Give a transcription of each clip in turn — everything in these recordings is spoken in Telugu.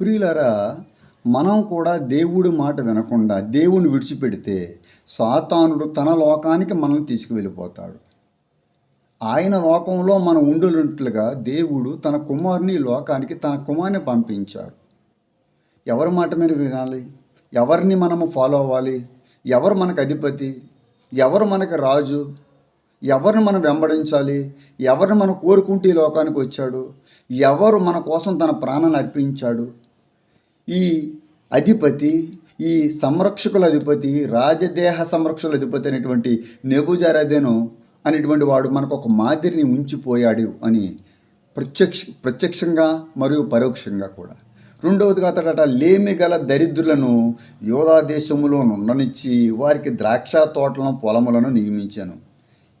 ప్రియులరా మనం కూడా దేవుడి మాట వినకుండా దేవుని విడిచిపెడితే సాతానుడు తన లోకానికి మనల్ని తీసుకువెళ్ళిపోతాడు. ఆయన లోకంలో మనం ఉండునట్లుగా దేవుడు తన కుమారుని లోకానికి తన కుమారుని పంపించారు. ఎవరి మాట మీద వినాలి? ఎవరిని మనము ఫాలో అవ్వాలి? ఎవరు మనకు అధిపతి? ఎవరు మనకు రాజు? ఎవరిని మనం వెంబడించాలి? ఎవరిని మనం కోరుకుంటే ఈ లోకానికి వచ్చాడు? ఎవరు మన కోసం తన ప్రాణాన్ని అర్పించాడు? ఈ అధిపతి ఈ సంరక్షకుల అధిపతి రాజదేహ సంరక్షకుల అధిపతి అనేటువంటి నెబుజారదేను అనేటువంటి వాడు మనకు ఒక మాదిరిని ఉంచిపోయాడు అని ప్రత్యక్ష ప్రత్యక్షంగా మరియు పరోక్షంగా కూడా. రెండవదిగా అతడట లేమి గల దరిద్రులను యోధా దేశములో నుండనిచ్చి వారికి ద్రాక్ష తోటలను పొలములను నియమించాను.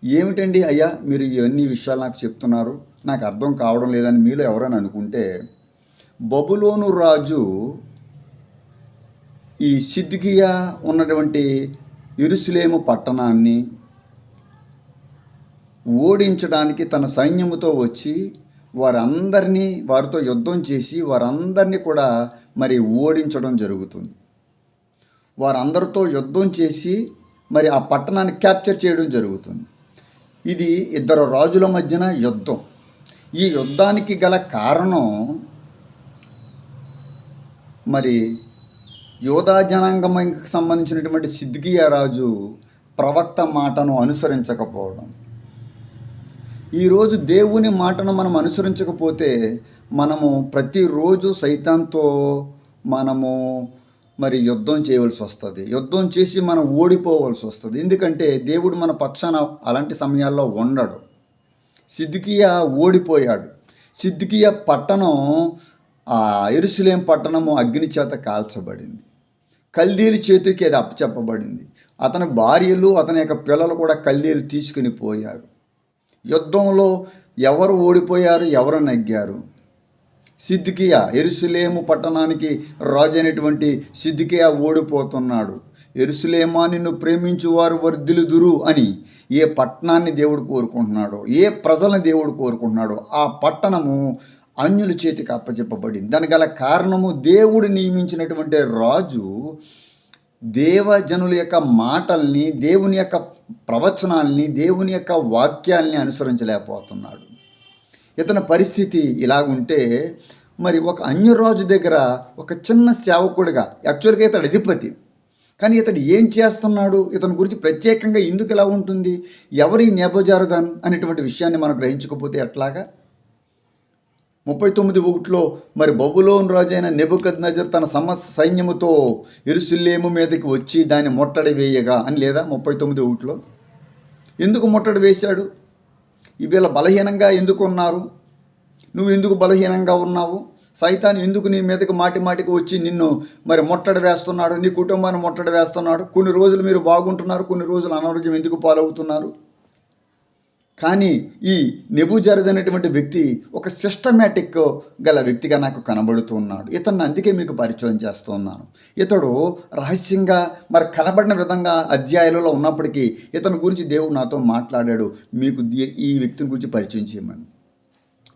ఏమిటండి అయ్యా మీరు ఇవన్నీ విషయాలు నాకు చెప్తున్నారు? నాకు అర్థం కావడం లేదని మీలో ఎవరైనా అనుకుంటే బబులోను రాజు ఈ సిద్ధికియా ఉన్నటువంటి ఇరుసులేము పట్టణాన్ని ఓడించడానికి తన సైన్యముతో వచ్చి వారందరినీ వారితో యుద్ధం చేసి వారందరినీ కూడా మరి ఓడించడం జరుగుతుంది. వారందరితో యుద్ధం చేసి మరి ఆ పట్టణాన్ని క్యాప్చర్ చేయడం జరుగుతుంది. ఇది ఇద్దరు రాజుల మధ్యన యుద్ధం. ఈ యుద్ధానికి గల కారణం మరి యోధా జనాంగంకి సంబంధించినటువంటి సిద్ధికియా రాజు ప్రవక్త మాటను అనుసరించకపోవడం. ఈరోజు దేవుని మాటను మనం అనుసరించకపోతే మనము ప్రతిరోజు సైతాంతో మనము మరి యుద్ధం చేయవలసి వస్తుంది. యుద్ధం చేసి మనం ఓడిపోవలసి వస్తుంది. ఎందుకంటే దేవుడు మన పక్షాన అలాంటి సమయాల్లో ఉండడు. సిద్ధికియా ఓడిపోయాడు. సిద్ధికియా పట్టణం ఆ ఎరుసలేం పట్టణము అగ్ని చేత కాల్చబడింది. కల్దీలు చేతికి అది అప్పచెప్పబడింది. అతని భార్యలు అతని యొక్క పిల్లలు కూడా కల్దీలు తీసుకుని పోయారు. యుద్ధంలో ఎవరు ఓడిపోయారు ఎవరు నగ్గారు? సిద్దికియా ఎరుసలేము పట్టణానికి రాజు అయినటువంటి సిద్ధికియా ఓడిపోతున్నాడు. ఎరుసలేమా నిన్ను ప్రేమించువారు వర్ధిలుదురు అని ఏ పట్టణాన్ని దేవుడు కోరుకుంటున్నాడో ఏ ప్రజలను దేవుడు కోరుకుంటున్నాడో ఆ పట్టణము అన్యుల చేతికి అప్పచెప్పబడింది దాని గల కారణము దేవుడు నియమించినటువంటి రాజు దేవజనుల యొక్క మాటల్ని దేవుని యొక్క ప్రవచనాల్ని దేవుని యొక్క వాక్యాల్ని అనుసరించలేకపోతున్నాడు. ఇతని పరిస్థితి ఇలాగుంటే మరి ఒక అన్యరాజు దగ్గర ఒక చిన్న సేవకుడిగా యాక్చువల్గా ఇతడు అధిపతి. కానీ ఇతడు ఏం చేస్తున్నాడు? ఇతని గురించి ప్రత్యేకంగా ఎందుకు ఇలా ఉంటుంది? ఎవరి నెబజారుదాన్ అనేటువంటి విషయాన్ని మనం గ్రహించకపోతే ఎట్లాగా? ముప్పై తొమ్మిది ఒకటిలో మరి బబులోన్ రాజైన నెబుకద్ నజర్ తన సమ సైన్యముతో ఇరుసుల్లేము మీదకి వచ్చి దాన్ని ముట్టడి వేయగా అని లేదా ముప్పై తొమ్మిది ఒకటిలో ఎందుకు ముట్టడి వేశాడు? వీళ్ళ బలహీనంగా ఎందుకు ఉన్నారు? నువ్వు ఎందుకు బలహీనంగా ఉన్నావు? సైతాన్ ఎందుకు నీ మీదకి మాటి మాటికి వచ్చి నిన్ను మరి ముట్టడి వేస్తున్నాడు? నీ కుటుంబాన్ని ముట్టడి వేస్తున్నాడు? కొన్ని రోజులు మీరు బాగుంటున్నారు కొన్ని రోజులు అనారోగ్యం ఎందుకు పాలవుతున్నారు? కానీ ఈ నెబుజరద్ అనేటువంటి వ్యక్తి ఒక సిస్టమేటిక్ గల వ్యక్తిగా నాకు కనబడుతూ ఉన్నాడు. ఇతన్ని అందుకే మీకు పరిచయం చేస్తూ ఉన్నాను. ఇతడు రహస్యంగా మరి కనబడిన విధంగా అధ్యాయులలో ఉన్నప్పటికీ ఇతని గురించి దేవుడు నాతో మాట్లాడాడు. మీకు ఈ వ్యక్తిని గురించి పరిచయం చేయమని.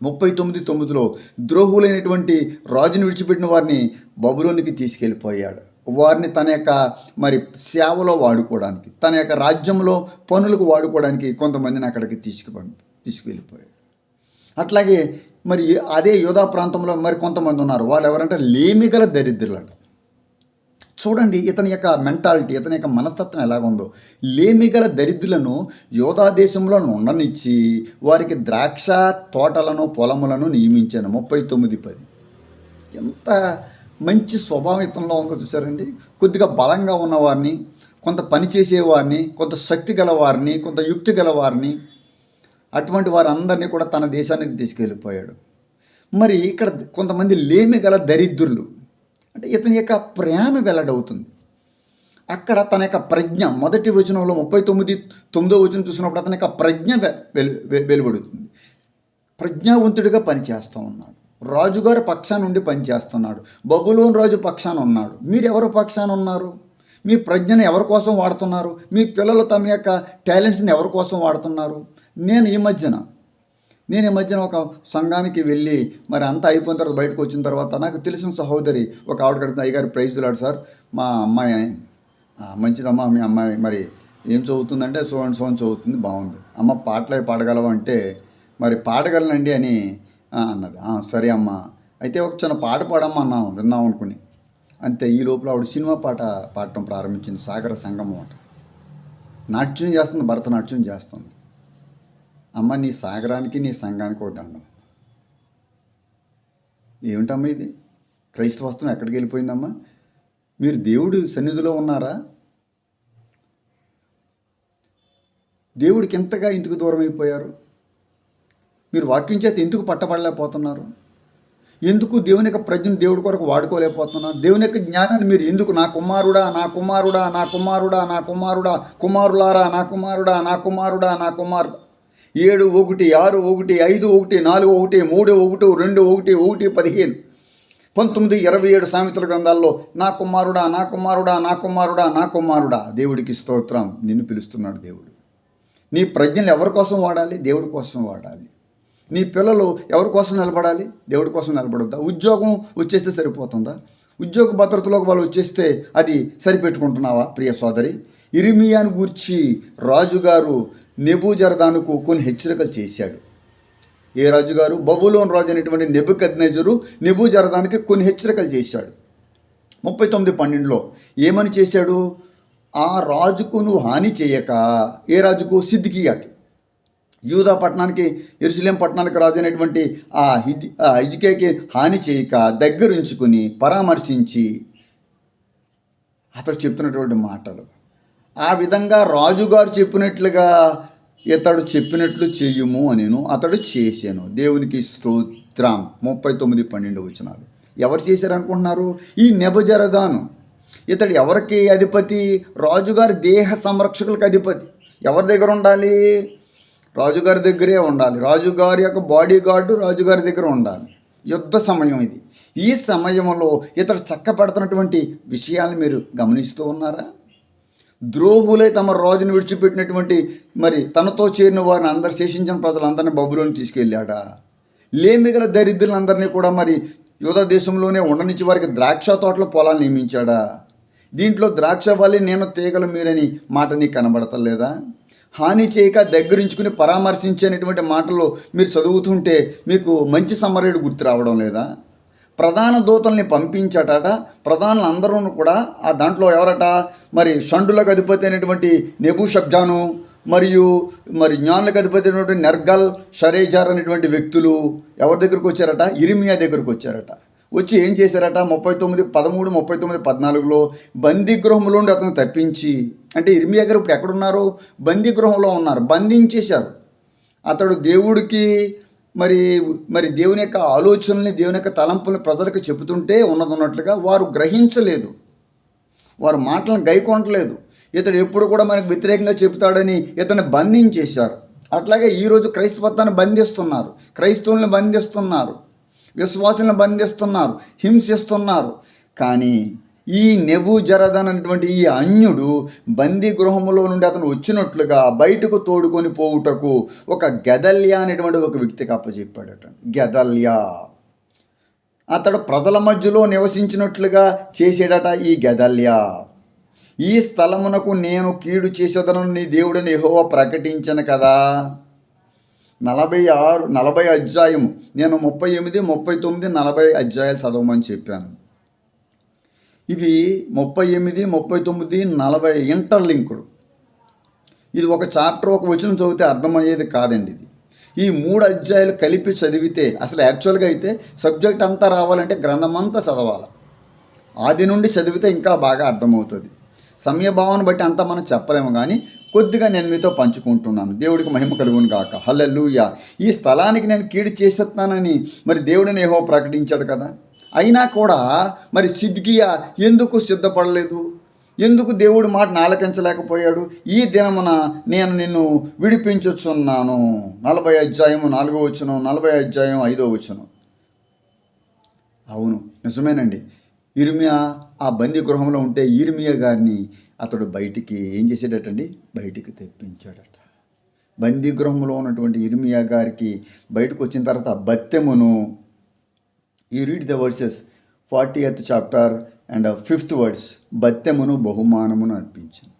ముప్పై తొమ్మిది తొమ్మిదిలో ద్రోహులైనటువంటి రాజుని విడిచిపెట్టిన వారిని బబులోనికి తీసుకెళ్ళిపోయాడు. వారిని తన యొక్క మరి సేవలో వాడుకోవడానికి తన యొక్క రాజ్యంలో పనులకు వాడుకోవడానికి కొంతమందిని అక్కడికి తీసుకుపో తీసుకువెళ్ళిపోయాడు అట్లాగే మరి అదే యోధా ప్రాంతంలో మరి కొంతమంది ఉన్నారు. వాళ్ళు ఎవరంటే లేమిగల దరిద్రులట. చూడండి ఇతని యొక్క మెంటాలిటీ ఇతని యొక్క మనస్తత్వం ఎలాగుందో లేమిగల దరిద్రులను యోధా దేశంలో ఉండనిచ్చి వారికి ద్రాక్ష తోటలను పొలములను నియమించాను. ముప్పై తొమ్మిది పది. ఎంత మంచి స్వభావం ఇతనిలో ఉందో చూసారండి కొద్దిగా బలంగా ఉన్నవారిని కొంత పని చేసేవారిని కొంత శక్తి గలవారిని కొంత యుక్తి గలవారిని అటువంటి వారందరినీ కూడా తన దేశానికి తీసుకెళ్ళిపోయాడు. మరి ఇక్కడ కొంతమంది లేమి గల దరిద్రులు అంటే ఇతని యొక్క ప్రేమ వెల్లడవుతుంది. అక్కడ తన యొక్క ప్రజ్ఞ మొదటి వచనంలో ముప్పై తొమ్మిది తొమ్మిదో వచనం చూసినప్పుడు అతని యొక్క ప్రజ్ఞ వెలువడుతుంది. ప్రజ్ఞావంతుడిగా పనిచేస్తూ ఉన్నాడు. రాజుగారి పక్షాన నుండి పనిచేస్తున్నాడు. బబులోని రాజు పక్షాన ఉన్నాడు. మీరు పక్షాన ఉన్నారు? మీ ప్రజ్ఞను ఎవరి కోసం వాడుతున్నారు? మీ పిల్లలు తమ యొక్క టాలెంట్స్ని ఎవరి కోసం వాడుతున్నారు? నేను ఈ మధ్యన నేను ఈ మధ్యన ఒక సంఘానికి వెళ్ళి మరి అంతా అయిపోయిన తర్వాత బయటకు వచ్చిన తర్వాత నాకు తెలిసిన సహోదరి ఒక ఆవిడ కడుతుంది అయ్యగారు ప్రైజ్ లాడు సార్ మా అమ్మాయి మంచిదమ్మా మీ అమ్మాయి మరి ఏం చదువుతుందంటే సో అండ్ సో అని చదువుతుంది బాగుంది. అమ్మ పాటలు అవి అంటే మరి పాడగలనండి అని అన్నది. సరే అమ్మా. అయితే ఒక చిన్న పాట పాడమ్మా అన్నాం విందాం అనుకుని. అంతే ఈ లోపల ఆవిడ సినిమా పాట పాడటం ప్రారంభించింది సాగర సంగమం అంట. నాట్యం చేస్తుంది భరతనాట్యం చేస్తుంది. అమ్మ నీ సాగరానికి నీ సంఘానికి ఒక దండం. ఏమిటమ్మా ఇది? క్రైస్తవత్వం ఎక్కడికి వెళ్ళిపోయిందమ్మా? మీరు దేవుడు సన్నిధిలో ఉన్నారా? దేవుడికి ఎంతగా ఇంతకు దూరం అయిపోయారు? మీరు వాక్యం చేత ఎందుకు పట్టబడలేకపోతున్నారు ఎందుకు దేవుని యొక్క ప్రజ్ఞను దేవుడి కొరకు వాడుకోలేకపోతున్నారు దేవుని యొక్క జ్ఞానాన్ని మీరు ఎందుకు నా కుమారుడా నా కుమారుడా నా కుమారుడా నా కుమారుడా కుమారులారా నా కుమారుడా నా కుమారుడా నా కుమారుడా ఏడు ఒకటి ఆరు ఒకటి ఐదు ఒకటి నాలుగు ఒకటి మూడు ఒకటి రెండు ఒకటి ఒకటి పదిహేను పంతొమ్మిది ఇరవై ఏడు సామెతల గ్రంథాల్లో నా కుమారుడా నా కుమారుడా నా కుమారుడా నా కుమారుడా దేవుడికి స్తోత్రం నిన్ను పిలుస్తున్నాడు దేవుడు నీ ప్రజ్ఞలు ఎవరి కోసం వాడాలి దేవుడి కోసం వాడాలి నీ పిల్లలు ఎవరి కోసం నిలబడాలి? దేవుడి కోసం నిలబడొద్దా? ఉద్యోగం వచ్చేస్తే సరిపోతుందా? ఉద్యోగ భద్రతలోకి వాళ్ళు వచ్చేస్తే అది సరిపెట్టుకుంటున్నావా ప్రియ సోదరి? ఇరిమియాను గూర్చి రాజుగారు నెబూజరదానుకు కొన్ని హెచ్చరికలు చేశాడు. ఏ రాజుగారు? బబులోన్ రాజు అనేటువంటి నెబు కద్నేజరు నెబూజరదానికి కొన్ని హెచ్చరికలు చేశాడు. ముప్పై తొమ్మిది పన్నెండులో ఏమని చేశాడు? ఆ రాజుకు నువ్వు హాని చేయక ఏ రాజుకు? సిద్ధికియాకి యూదా పట్టణానికి ఎరుసలేం పట్టణానికి రాజు అయినటువంటి ఆ హిజ్ ఆ హిజ్కేకి హాని చేయక దగ్గరుంచుకుని పరామర్శించి అతడు చెప్తున్నటువంటి మాటలు. ఆ విధంగా రాజుగారు చెప్పినట్లుగా ఇతడు చెప్పినట్లు చేయుము అనేను అతడు చేశాను. దేవునికి స్తోత్రం. ముప్పై తొమ్మిది పన్నెండు వచ్చినారు ఎవరు చేశారు అనుకుంటున్నారు ఈ నెబజరదాను. ఇతడు ఎవరికి అధిపతి? రాజుగారి దేహ సంరక్షకులకు అధిపతి. ఎవరి దగ్గర ఉండాలి? రాజుగారి దగ్గరే ఉండాలి. రాజుగారి యొక్క బాడీ గార్డు రాజుగారి దగ్గర ఉండాలి. యుద్ధ సమయం ఇది. ఈ సమయంలో ఇతడు చక్క పెడుతున్నటువంటి విషయాలను మీరు గమనిస్తూ ఉన్నారా? ద్రోహులై తమ రాజును విడిచిపెట్టినటువంటి మరి తనతో చేరిన వారిని అందరు శేషించిన ప్రజలందరినీ బబులోని తీసుకెళ్ళాడా? లేమిగల దరిద్రులందరినీ కూడా మరి యువత దేశంలోనే ఉండనిచ్చి వారికి ద్రాక్ష తోటల పొలాలు నియమించాడా? దీంట్లో ద్రాక్ష వల్లే నేను తీగలు మీరని మాట నీకు కనబడతలేదా? హాని చేయక దగ్గరించుకుని పరామర్శించేటువంటి మాటలు మీరు చదువుతుంటే మీకు మంచి సమరేడు గుర్తు రావడం లేదా? ప్రధాన దూతల్ని పంపించటట ప్రధానులు అందరూ కూడా ఆ దాంట్లో ఎవరట? మరి షండులకు అధిపతి అయినటువంటి నెబు షబ్జాను మరియు మరి జ్ఞానులకు అధిపతి అయినటువంటి నెర్గల్ షరేజార్ అనేటువంటి వ్యక్తులు ఎవరి దగ్గరకు వచ్చారట? ఇరిమియా దగ్గరకు వచ్చారట. వచ్చి ఏం చేశారట? ముప్పై తొమ్మిది పదమూడు ముప్పై తొమ్మిది పద్నాలుగులో బందీగృహంలో నుండి అతను తప్పించి అంటే ఇర్మియా గారు ఇప్పుడు ఎక్కడున్నారు? బందీగృహంలో ఉన్నారు బంధించేశారు. అతడు దేవుడికి మరి మరి దేవుని యొక్క ఆలోచనల్ని దేవుని యొక్క తలంపుల్ని ప్రజలకు చెబుతుంటే ఉన్నదన్నట్లుగా వారు గ్రహించలేదు. వారు మాటలను గైకొనట్లేదు. ఇతడు ఎప్పుడు కూడా మనకు వ్యతిరేకంగా చెబుతాడని ఇతను బంధించేశారు. అట్లాగే ఈరోజు క్రైస్తవత్వాన్ని బంధిస్తున్నారు. క్రైస్తవుల్ని బంధిస్తున్నారు. విశ్వాసులను బంధిస్తున్నారు హింసిస్తున్నారు. కానీ ఈ నెబు జరదనటువంటి అనేటువంటి ఈ అన్యుడు బందీ గృహములో నుండి అతను వచ్చినట్లుగా బయటకు తోడుకొని పోవుటకు ఒక గెదల్యా అనేటువంటి ఒక వ్యక్తికి అప్పచెప్పాడట గెదల్యా. అతడు ప్రజల మధ్యలో నివసించినట్లుగా చేసేడట ఈ గెదల్యా. ఈ స్థలమునకు నేను కీడు చేసేదనని నీ దేవుడిని ఎహోవ ప్రకటించను కదా. నలభై ఆరు నలభై అధ్యాయం నేను ముప్పై ఎనిమిది ముప్పై తొమ్మిది నలభై అధ్యాయాలు చదవమని చెప్పాను. ఇవి ముప్పై ఎనిమిది ముప్పై తొమ్మిది నలభై ఇంటర్లింకుడు. ఇది ఒక చాప్టర్ ఒక వచనం చదివితే అర్థమయ్యేది కాదండి ఇది. ఈ మూడు అధ్యాయాలు కలిపి చదివితే అసలు యాక్చువల్గా అయితే సబ్జెక్ట్ అంతా రావాలంటే గ్రంథం అంతా చదవాలి. ఆది నుండి చదివితే ఇంకా బాగా అర్థమవుతుంది. సమయభావాన్ని బట్టి అంతా మనం చెప్పలేము కానీ కొద్దిగా నేను మీతో పంచుకుంటున్నాను. దేవుడికి మహిమ కలుగును కాక హల్లెలూయ. ఈ స్థలానికి నేను కీడు చేసేస్తున్నానని మరి దేవుడిని ఏహో ప్రకటించాడు కదా. అయినా కూడా మరి సిద్కియా ఎందుకు సిద్ధపడలేదు? ఎందుకు దేవుడు మాట నాలకించలేకపోయాడు? ఈ దినమున నేను నిన్ను విడిపించుచున్నాను. నలభై అధ్యాయము నాలుగో వచ్చును నలభై అధ్యాయం ఐదో వచ్చును అవును నిజమేనండి. ఇర్మియా ఆ బందీ గృహంలో ఉంటే ఇర్మియా గారిని అతడు బయటికి ఏం చేసేటటండి? బయటికి తెప్పించాడట. బందీ గృహంలో ఉన్నటువంటి ఇర్మియా గారికి బయటకు వచ్చిన తర్వాత బత్తెమును ఈ read the verses fortieth chapter and fifth words బత్తెమును బహుమానమును అర్పించింది.